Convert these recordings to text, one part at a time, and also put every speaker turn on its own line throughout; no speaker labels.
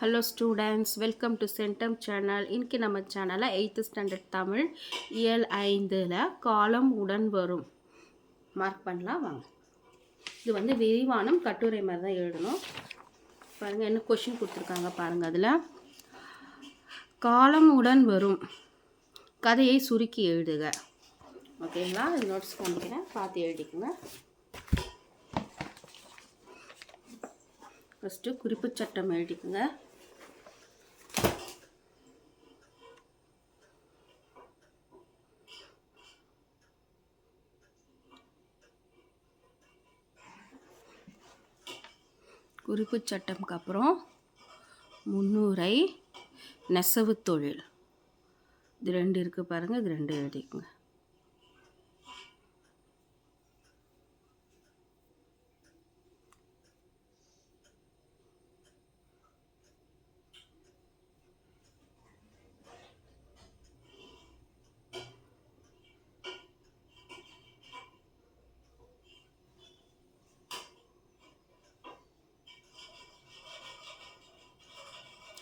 Hello students welcome to centum channel இன்றைக்கி நம்ம சேனலில் எயித்து ஸ்டாண்டர்ட் தமிழ் இயல் ஐந்தில் காலம் உடன் வரும். மார்க் பண்ணலாம் வாங்க. இது வந்து விரிவானம் கட்டுரை மாதிரி தான் எழுதணும். பாருங்கள் என்ன கொஷின் கொடுத்துருக்காங்க பாருங்கள் அதில். காலம் உடன் வரும். கதையை சுருக்கி எழுதுக. ஓகேங்களா நோட்ஸ் காமிக்கிறேன் பார்த்து எழுதிக்கோங்க. ஃபஸ்ட்டு குறிப்பு சட்டம் எழுதிக்குங்க. குறிப்பு சட்டம்க்கு அப்புறம் முன்னுரை நெசவு தொழில். இது ரெண்டு இருக்குது பாருங்கள் இது ரெண்டு எழுதிக்குங்க.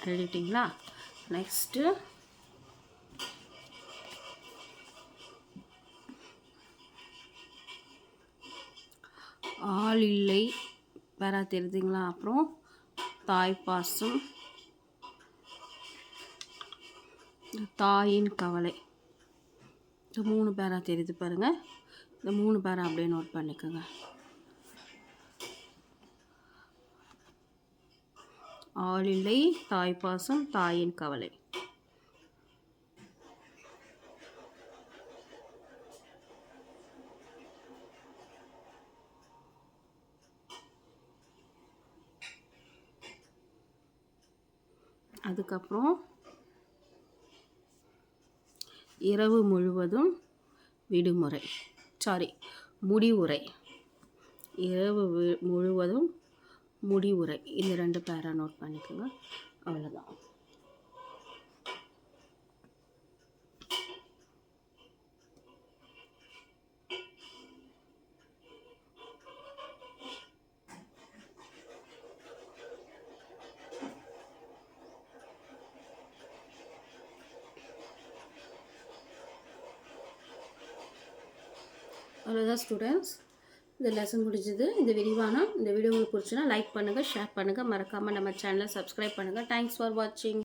எழுதிட்டிங்களா நெக்ஸ்ட்டு. ஆள் இல்லை. வேற தெரியுதுங்களா? அப்புறம் தாய்ப்பாசம் தாயின் கவலை. இந்த மூணு பேரா தெரியுது பாருங்கள் இந்த மூணு பேரா அப்படியே நோட் பண்ணிக்கோங்க. ஆளில்லை தாய்ப்பாசம் தாயின் கவலை. அதுக்கப்புறம் இரவு முழுவதும் விடுமுறை. சாரி முடிவுரை. இரவு முழுவதும் முடிவுரை. இந்த ரெண்டு பேரா நோட் பண்ணிக்கோங்க. அவ்வளோதான் அவ்வளோதான் ஸ்டூடெண்ட்ஸ் இந்த லெசன் முடிஞ்சது. இந்த விரிவானம் இந்த வீடியோ உங்களுக்கு பிடிச்சுன்னா லைக் பண்ணுங்கள் ஷேர் பண்ணுங்கள் மறக்காமல் நம்ம சேனலை சப்ஸ்கிரைப் பண்ணுங்கள் தேங்க்ஸ் ஃபார் வாட்சிங்